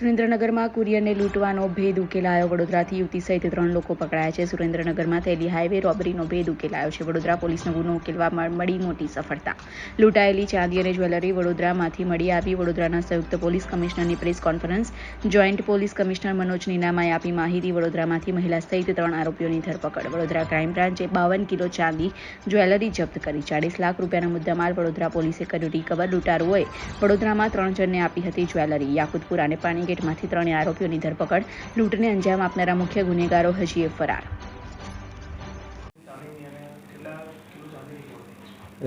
સુરેન્દ્રનગરમાં કુરિયરને લૂંટવાનો ભેદ ઉકેલાયો. વડોદરાથી યુવતી સહિત ત્રણ લોકો પકડાયા છે. સુરેન્દ્રનગરમાં થયેલી હાઈવે રોબરીનો ભેદ ઉકેલાયો છે. વડોદરા પોલીસનો ગુનો ઉકેલવા મળી મોટી સફળતા. લૂંટાયેલી ચાંદી અને જ્વેલરી વડોદરામાંથી મળી આવી. વડોદરાના સંયુક્ત police કમિશનરની press conference, joint police commissioner Manoj નીનામાએ આપી માહિતી. વડોદરામાંથી મહિલા સહિત ત્રણ આરોપીઓની ધરપકડ. વડોદરા ક્રાઇમ બ્રાન્ચે બાવન કિલો ચાંદી, જ્વેલરી જપ્ત કરી. ચાલીસ લાખ રૂપિયાના મુદ્દામાલ વડોદરા પોલીસે કર્યું રિકવર. લૂંટારુઓએ વડોદરામાં ત્રણ જણને આપી હતી જ્વેલરી. યાકુતપુર અને પાણીગેટમાંથી ત્રણે આરોપીઓની ધરપકડ. લૂંટને અંજામ આપનારા મુખ્ય ગુનેગારો હજીએ ફરાર.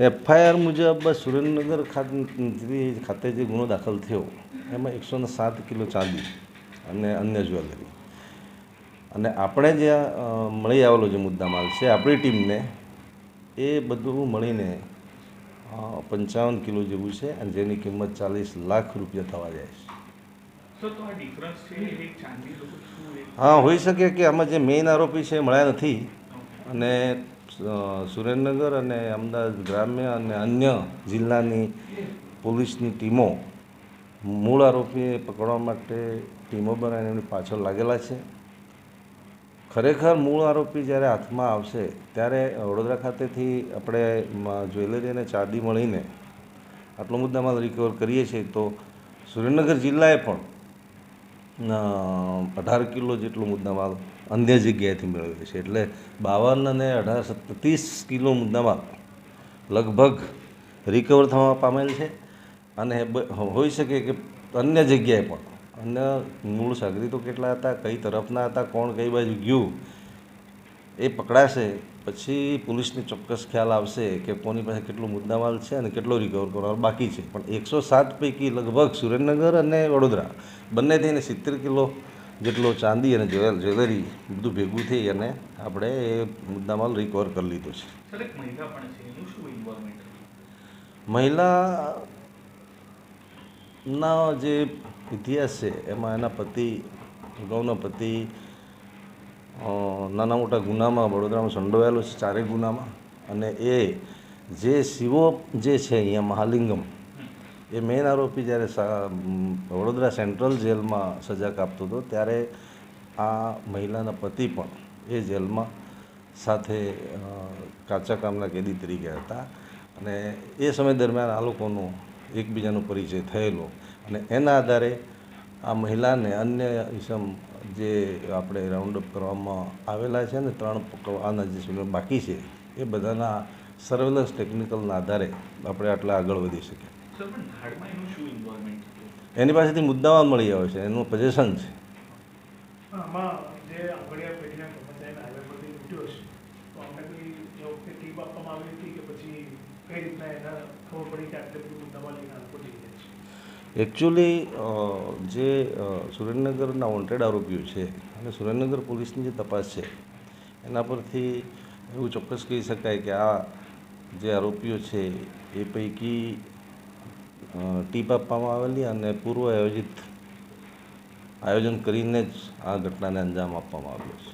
એફઆઈઆર મુજબ સુરેન્દ્રનગર ખાતે જે ગુનો દાખલ થયો, એમાં એકસો સાત કિલો ચાંદી અને અન્ય જ્વેલરી. અને આપણે જે મળી આવેલો જે મુદ્દામાલ છે, આપણી ટીમને એ બધું મળીને પંચાવન કિલો જેવું છે અને જેની કિંમત ચાલીસ લાખ રૂપિયા થવા જાય છે. હા હોઈ શકે કે આમાં જે મેઇન આરોપી છે એ મળ્યા નથી. અને સુરેન્દ્રનગર અને અમદાવાદ ગ્રામ્ય અને અન્ય જિલ્લાની પોલીસની ટીમો મૂળ આરોપીએ પકડવા માટે ટીમો બનાવીને એમની પાછળ લાગેલા છે. ખરેખર મૂળ આરોપી જ્યારે હાથમાં આવશે ત્યારે વડોદરા ખાતેથી આપણે જ્વેલરી અને ચાંદી મળીને આટલો મુદ્દામાં રિકવર કરીએ છીએ તો સુરેન્દ્રનગર જિલ્લાએ પણ અઢાર કિલો જેટલો મુદ્દામાલ અન્ય જગ્યાએથી મેળવ્યો છે. એટલે બાવન અને અઢાર ત્રીસ કિલો મુદ્દામાલ લગભગ રિકવર થવા પામેલ છે. અને હોઈ શકે કે અન્ય જગ્યાએ પણ, અન્ય મૂળ સાગરીતો કેટલા હતા, કઈ તરફના હતા, કોણ કઈ બાજુ ગયું, એ પકડાશે પછી પોલીસને ચોક્કસ ખ્યાલ આવશે કે કોની પાસે કેટલો મુદ્દામાલ છે અને કેટલો રિકવર કરવાનો બાકી છે. પણ એકસો સાત પૈકી લગભગ સુરેન્દ્રનગર અને વડોદરા બંને થઈને સિત્તેર કિલો જેટલો ચાંદી અને જ્વેલ જ્વેલરી બધું ભેગું થઈ અને આપણે એ મુદ્દામાલ રિકવર કરી લીધો છે. મહિલા મહિલાના જે ઇતિહાસ છે એમાં એના પતિ અગાઉના પતિ નાના મોટા ગુનામાં, વડોદરામાં સંડોવાયેલો છે ચારેય ગુનામાં. અને એ જે શિવો જે છે અહીંયા મહાલિંગમ, એ મેઇન આરોપી જ્યારે વડોદરા સેન્ટ્રલ જેલમાં સજા કાપતો હતો, ત્યારે આ મહિલાના પતિ પણ એ જેલમાં સાથે કાચા કામના કેદી તરીકે હતા. અને એ સમય દરમિયાન આ લોકોનો એકબીજાનો પરિચય થયેલો. અને એના આધારે આ મહિલાને અન્ય ઇસમ જે આપણે રાઉન્ડઅપ કરવામાં આવેલા છે ને ત્રણ પકડવાના જે સુનો બાકી છે એ બધાના સર્વેલન્સ ટેકનિકલના આધારે આપણે આટલા આગળ વધી શકીએ. એનું શું ઇન્વોલ્વમેન્ટ હતું એની પાસેથી મુદ્દામાં મળી આવે છે એનું પજેશન છે. કોઈ એ વખતે ટીપ આપવામાં આવી હતી કે પછી કઈ રીતના એના ખબર પડી કે આટલે બધું મુદ્દામાં લઈને લોકો જઈ જાય છે? એકચ્યુઅલી જે સુરેન્દ્રનગરના વોન્ટેડ આરોપીઓ છે, અને સુરેન્દ્રનગર પોલીસની જે તપાસ છે, એના પરથી એવું ચોક્કસ કહી શકાય કે આ જે આરોપીઓ છે, એ પૈકી ટીપ આપવામાં આવેલી અને પૂર્વ આયોજિત આયોજન કરીને જ આ ઘટનાને અંજામ આપવામાં આવ્યો છે.